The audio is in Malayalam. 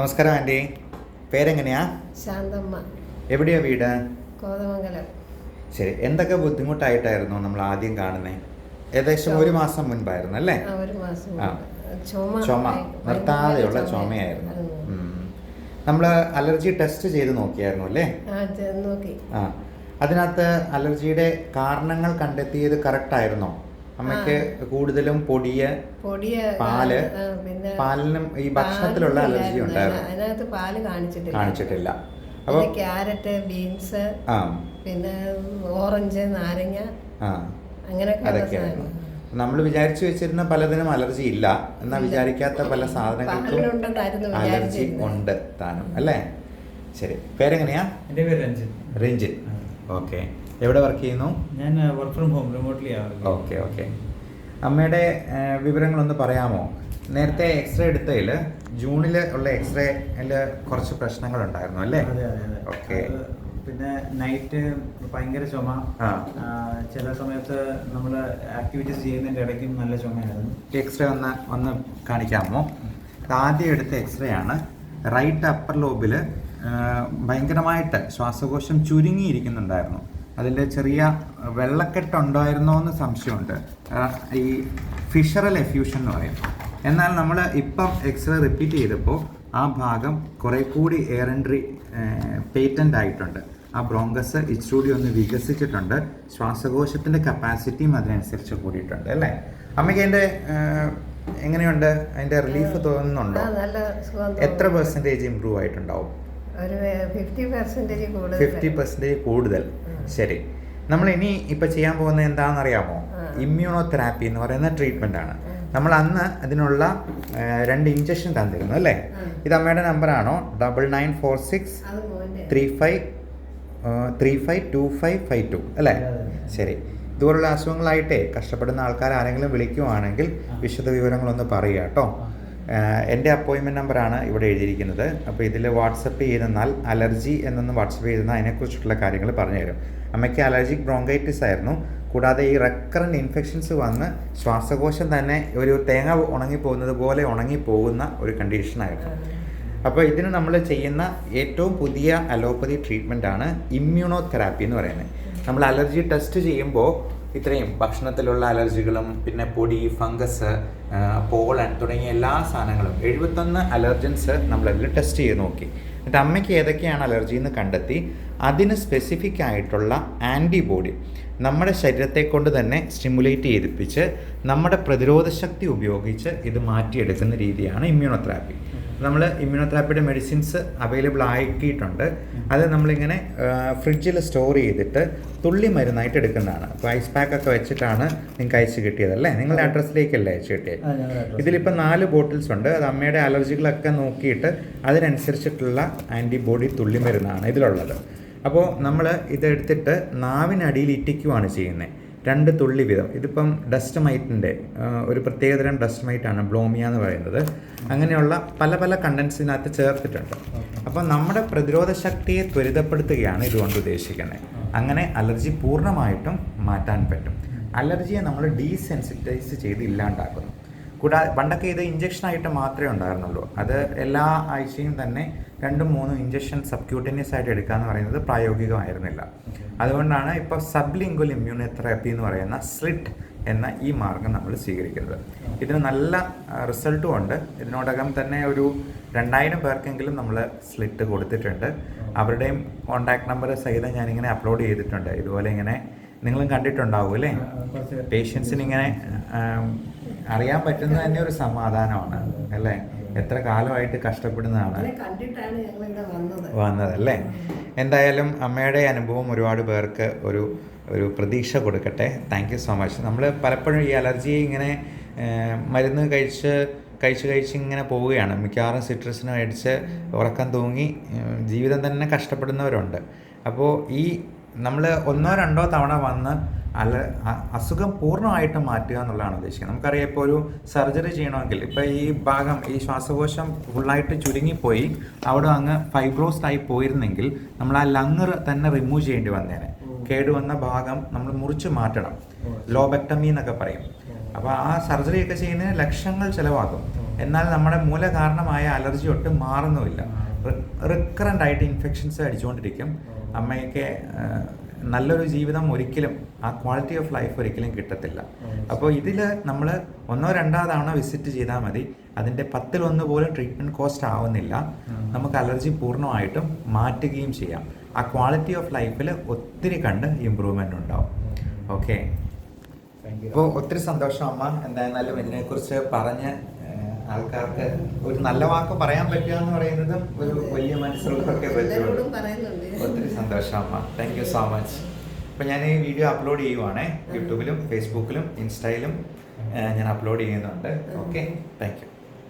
നമസ്കാരം ആന്റി. പേരെങ്ങനെയാ? ശാന്തമ്മ. എവിടെയാ വീട്? കോതമംഗലം. ശരി എന്തൊക്കെ ബുദ്ധിമുട്ടായിട്ടായിരുന്നു നമ്മൾ ആദ്യം കാണുന്നത് ഏകദേശം ഒരു മാസം മുൻപായിരുന്നു അല്ലേ. ചുമ നിർത്താതെയുള്ള ചുമയായിരുന്നു. നമ്മൾ അലർജി ടെസ്റ്റ് ചെയ്ത് നോക്കിയായിരുന്നു അല്ലേ? ആ അതിനകത്ത് അലർജിയുടെ കാരണങ്ങൾ കണ്ടെത്തിയത് കറക്റ്റ് ആയിരുന്നോ? അമ്മയ്ക്ക് കൂടുതലും പൊടിയ പൊടിയ പാൽ, പിന്നെ പാലിനും ഈ ഭക്ഷണത്തിലുള്ള അലർജി ഉണ്ടായിരുന്നു. അതിനകത്ത് പാൽ കാണിച്ചിട്ടില്ല. കാണിച്ചിട്ടില്ല. അപ്പോൾ ക്യാരറ്റ് ബീൻസ് ആ. പിന്നെ ഓറഞ്ച് നാരങ്ങ ആ. അങ്ങനെയൊക്കെ അതൊക്കെയായിരുന്നു. നമ്മൾ വിചാരിച്ചു വെച്ചിരുന്ന പലതിനും അലർജി ഇല്ല. എന്നാ വിചാരിക്കാത്ത പല സാധനങ്ങൾക്കും അലർജി ഉണ്ട് താനും. അല്ലേ? ശരി. പേരെങ്ങനെയാ? എന്റെ പേര് രഞ്ജിത് രഞ്ജിത് ഓക്കെ. എവിടെ വർക്ക് ചെയ്യുന്നു? ഞാൻ work from home remotely okay okay അമ്മയുടെ വിവരങ്ങളൊന്ന് പറയാമോ? നേരത്തെ എക്സ്റേ എടുത്തതിൽ ജൂണിൽ ഉള്ള എക്സ്റേയിൽ കുറച്ച് പ്രശ്നങ്ങളുണ്ടായിരുന്നു അല്ലേ? അതെ അതെ അതെ. ഓക്കെ പിന്നെ നൈറ്റ് ഭയങ്കര ചുമ. ചില സമയത്ത് നമ്മൾ ആക്ടിവിറ്റീസ് ചെയ്യുന്നതിന്റെ ഇടയ്ക്കും നല്ല ചുമയായിരുന്നു. എക്സ്റേ ഒന്ന് ഒന്ന് കാണിക്കാമോ? ആദ്യം എടുത്ത എക്സ്റേ ആണ്. റൈറ്റ് അപ്പർ ലോബിൽ ഭയങ്കരമായിട്ട് ശ്വാസകോശം ചുരുങ്ങിയിരിക്കുന്നുണ്ടായിരുന്നു. അതിന്റെ ചെറിയ വെള്ളക്കെട്ടുണ്ടായിരുന്നോ എന്ന് സംശയമുണ്ട്. ഈ ഫിഷറൽ എഫ്യൂഷൻ എന്ന് പറയും. എന്നാൽ നമ്മൾ ഇപ്പം എക്സ്റേ റിപ്പീറ്റ് ചെയ്തപ്പോൾ ആ ഭാഗം കുറേ കൂടി എയർ എൻട്രി പേറ്റന്റ് ആയിട്ടുണ്ട്. ആ ബ്രോങ്കസ് ഇച്ചിരി ഒന്ന് വികസിച്ചിട്ടുണ്ട്. ശ്വാസകോശത്തിന്റെ കപ്പാസിറ്റിയും അതിനനുസരിച്ച് കൂടിയിട്ടുണ്ട് അല്ലേ? അമ്മയ്ക്ക് അതിന്റെ എങ്ങനെയുണ്ട്? അതിന്റെ റിലീഫ് തോന്നുന്നുണ്ടോ? എത്ര. പെർസെന്റേജ് ഇമ്പ്രൂവ് ആയിട്ടുണ്ടാവും? ഫിഫ്റ്റി പെർസെന്റേജ് കൂടുതൽ. ശരി. നമ്മൾ ഇനി ഇപ്പം ചെയ്യാൻ പോകുന്നത് എന്താണെന്നറിയാമോ. ഇമ്മ്യൂണോ തെറാപ്പി എന്ന് പറയുന്ന ട്രീറ്റ്മെന്റ് ആണ്. നമ്മൾ അന്ന് അതിനുള്ള രണ്ട് ഇഞ്ചക്ഷൻ തന്നിരുന്നു അല്ലേ. ഇത് അമ്മയുടെ നമ്പറാണോ double nine four six three five three five two five five two അല്ലേ. ശരി. ഇതുപോലുള്ള അസുഖങ്ങളായിട്ടേ കഷ്ടപ്പെടുന്ന ആൾക്കാർ ആരെങ്കിലും വിളിക്കുവാണെങ്കിൽ വിശദ വിവരങ്ങളൊന്ന് പറയുക കേട്ടോ. എന്റെ അപ്പോയിൻമെന്റ് നമ്പറാണ് ഇവിടെ എഴുതിയിരിക്കുന്നത്. അപ്പോൾ ഇതിൽ വാട്സപ്പ് ചെയ്തെന്നാൽ അലർജി എന്നൊന്ന് വാട്സപ്പ് ചെയ്തെന്നാൽ അതിനെക്കുറിച്ചിട്ടുള്ള കാര്യങ്ങൾ പറഞ്ഞുതരും. അമ്മയ്ക്ക് അലർജിക് ബ്രോങ്കൈറ്റിസ് ആയിരുന്നു. കൂടാതെ ഈ റെക്കറന്റ് ഇൻഫെക്ഷൻസ് വന്ന് ശ്വാസകോശം തന്നെ ഒരു തേങ്ങ ഉണങ്ങിപ്പോകുന്നത് പോലെ ഉണങ്ങിപ്പോകുന്ന ഒരു കണ്ടീഷനായിരുന്നു അപ്പോൾ ഇതിന് നമ്മൾ ചെയ്യുന്ന ഏറ്റവും പുതിയ അലോപ്പതി ട്രീറ്റ്മെന്റാണ് ഇമ്മ്യൂണോ തെറാപ്പി എന്ന് പറയുന്നത്. നമ്മൾ അലർജി ടെസ്റ്റ് ചെയ്യുമ്പോൾ ഇത്രയും ഭക്ഷണത്തിലുള്ള അലർജികളും പിന്നെ പൊടി ഫംഗസ് പോളൻ തുടങ്ങിയ എല്ലാ സാധനങ്ങളും എഴുപത്തൊന്ന് അലർജൻസ് നമ്മളതിൽ ടെസ്റ്റ് ചെയ്ത് നോക്കി. എന്നിട്ട് അമ്മയ്ക്ക് ഏതൊക്കെയാണ് അലർജി എന്ന് കണ്ടെത്തി. അതിന് സ്പെസിഫിക് ആയിട്ടുള്ള ആന്റിബോഡി നമ്മുടെ ശരീരത്തെ കൊണ്ട് തന്നെ സ്റ്റിമുലേറ്റ് ചെയ്തിപ്പിച്ച് നമ്മുടെ പ്രതിരോധ ശക്തി ഉപയോഗിച്ച് ഇത് മാറ്റിയെടുക്കുന്ന രീതിയാണ് ഇമ്മ്യൂണോതെറാപ്പി നമ്മൾ ഇമ്മ്യൂണോതെറാപ്പിയുടെ മെഡിസിൻസ് അവൈലബിൾ ആക്കിയിട്ടുണ്ട് അത് നമ്മളിങ്ങനെ ഫ്രിഡ്ജിൽ സ്റ്റോർ ചെയ്തിട്ട് തുള്ളി മരുന്നായിട്ട് എടുക്കുന്നതാണ്. അപ്പോൾ ഐസ് പാക്ക് ഒക്കെ വെച്ചിട്ടാണ് നിങ്ങൾക്ക് അയച്ച് കിട്ടിയതല്ലേ നിങ്ങളുടെ അഡ്രസ്സിലേക്കല്ലേ അയച്ച് കിട്ടിയത് ഇതിലിപ്പോൾ നാല് ബോട്ടിൽസ് ഉണ്ട്. അത് അമ്മയുടെ അലർജികളൊക്കെ നോക്കിയിട്ട് അതിനനുസരിച്ചിട്ടുള്ള ആന്റിബോഡി തുള്ളി മരുന്നാണ് ഇതിലുള്ളത്. അപ്പോൾ നമ്മൾ ഇതെടുത്തിട്ട് നാവിനടിയിൽ ഇറ്റിക്കുവാണ് ചെയ്യുന്നത് രണ്ട് തുള്ളി വീതം. ഇതിപ്പം ഡസ്റ്റ് മൈറ്റിന്റെ ഒരു പ്രത്യേകതരം ഡസ്റ്റ് മൈറ്റാണ് ബ്ലോമിയ എന്ന് പറയുന്നത്. അങ്ങനെയുള്ള പല പല കണ്ടൻസിനകത്ത് ചേർത്തിട്ടുണ്ട്. അപ്പം നമ്മുടെ പ്രതിരോധ ശക്തിയെ ത്വരിതപ്പെടുത്തുകയാണ് ഇതുകൊണ്ട് ഉദ്ദേശിക്കുന്നത്. അങ്ങനെ അലർജി പൂർണമായിട്ടും മാറ്റാൻ പറ്റും. അലർജിയെ നമ്മൾ ഡീസെൻസിറ്റൈസ് ചെയ്ത് ഇല്ലാണ്ടാക്കുന്നു. കൂടാതെ പണ്ടൊക്കെ ഇത് ഇഞ്ചക്ഷനായിട്ട് മാത്രമേ ഉണ്ടായിരുന്നുള്ളൂ. അത് എല്ലാ ആഴ്ചയും തന്നെ രണ്ടും മൂന്നും ഇഞ്ചക്ഷൻ സബ്ക്യൂട്ടേനിയസ് ആയിട്ട് എടുക്കുക എന്ന് പറയുന്നത് പ്രായോഗികമായിരുന്നില്ല. അതുകൊണ്ടാണ് ഇപ്പോൾ സബ്ലിംഗ്വൽ ഇമ്മ്യൂണോതെറാപ്പി എന്ന് പറയുന്ന സ്ലിറ്റ് എന്ന ഈ മാർഗം നമ്മൾ സ്വീകരിക്കുന്നത്. ഇതിന് നല്ല റിസൾട്ടും ഉണ്ട്. ഇതിനോടകം തന്നെ ഒരു രണ്ടായിരം പേർക്കെങ്കിലും നമ്മൾ സ്ലിറ്റ് കൊടുത്തിട്ടുണ്ട്. അവരുടെയും കോൺടാക്ട് നമ്പർ സഹിതം ഞാനിങ്ങനെ അപ്ലോഡ് ചെയ്തിട്ടുണ്ട്. ഇതുപോലെ ഇങ്ങനെ നിങ്ങളും കണ്ടിട്ടുണ്ടാവും അല്ലേ? പേഷ്യൻസിന് ഇങ്ങനെ അറിയാൻ പറ്റുന്ന തന്നെ ഒരു സമാധാനമാണ് അല്ലേ? എത്ര കാലമായിട്ട് കഷ്ടപ്പെടുന്നതാണ് വന്നത്. വന്നതല്ലേ എന്തായാലും അമ്മയുടെ അനുഭവം ഒരുപാട് പേർക്ക് ഒരു ഒരു പ്രതീക്ഷ കൊടുക്കട്ടെ. താങ്ക് സോ മച്ച് നമ്മൾ പലപ്പോഴും ഈ അലർജി ഇങ്ങനെ മരുന്ന് കഴിച്ച് കഴിച്ച് കഴിച്ച് ഇങ്ങനെ പോവുകയാണ്. മിക്കവാറും സിട്രസിന് മേടിച്ച് ഉറക്കം തൂങ്ങി ജീവിതം തന്നെ കഷ്ടപ്പെടുന്നവരുണ്ട്. അപ്പോൾ ഈ നമ്മൾ ഒന്നോ രണ്ടോ തവണ വന്ന് അല്ല അസുഖം പൂർണമായിട്ട് മാറ്റുക എന്നുള്ളതാണ് ഉദ്ദേശിക്കുന്നത്. നമുക്കറിയാം ഇപ്പോൾ ഒരു സർജറി ചെയ്യണമെങ്കിൽ ഇപ്പോൾ ഈ ഭാഗം ഈ ശ്വാസകോശം ഫുള്ളായിട്ട് ചുരുങ്ങിപ്പോയി അവിടെ അങ്ങ് ഫൈബ്രോസ്ഡ് ആയി പോയിരുന്നെങ്കിൽ നമ്മൾ ആ ലങ്ങർ തന്നെ റിമൂവ് ചെയ്യേണ്ടി വന്നേനെ. കേടുവന്ന ഭാഗം നമ്മൾ മുറിച്ച് മാറ്റണം. ലോബെക്ടമി എന്നൊക്കെ പറയും. അപ്പോൾ ആ സർജറി ഒക്കെ ചെയ്യുന്നതിന് ലക്ഷങ്ങൾ ചിലവാകും. എന്നാൽ നമ്മുടെ മൂല കാരണമായ അലർജി ഒട്ടും മാറുന്നുമില്ല. റിക്കറന്റ് ആയിട്ട് ഇൻഫെക്ഷൻസ് അടിച്ചുകൊണ്ടിരിക്കും അമ്മയ്ക്ക് നല്ലൊരു ജീവിതം ഒരിക്കലും ആ ക്വാളിറ്റി ഓഫ് ലൈഫ് ഒരിക്കലും കിട്ടത്തില്ല. അപ്പോൾ ഇതിൽ നമ്മൾ ഒന്നോ രണ്ടോ തവണ വിസിറ്റ് ചെയ്താൽ മതി. അതിന്റെ പത്തിലൊന്ന് പോലും ട്രീറ്റ്മെന്റ് കോസ്റ്റ് ആവുന്നില്ല. നമുക്ക് അലർജി പൂർണമായിട്ടും മാറ്റുകയും ചെയ്യാം. ആ ക്വാളിറ്റി ഓഫ് ലൈഫിൽ ഒത്തിരി കണ്ട് ഇമ്പ്രൂവ്മെന്റ് ഉണ്ടാവും. ഓക്കെ അപ്പോൾ ഒത്തിരി സന്തോഷം അമ്മ. എന്തായിരുന്നാലും ഇതിനെക്കുറിച്ച് പറഞ്ഞ് ആൾക്കാർക്ക് ഒരു നല്ല വാക്ക് പറയാൻ പറ്റുക എന്ന് പറയുന്നത് ഒരു വലിയ മനസ്സിലൊക്കെ പറ്റുള്ളൂ. ഒത്തിരി സന്തോഷം അമ്മ താങ്ക് യു സോ മച്ച് അപ്പം ഞാൻ ഈ വീഡിയോ അപ്ലോഡ് ചെയ്യുവാണേ. യൂട്യൂബിലും ഫേസ്ബുക്കിലും ഇൻസ്റ്റയിലും ഞാൻ അപ്ലോഡ് ചെയ്യുന്നുണ്ട്. Okay thank you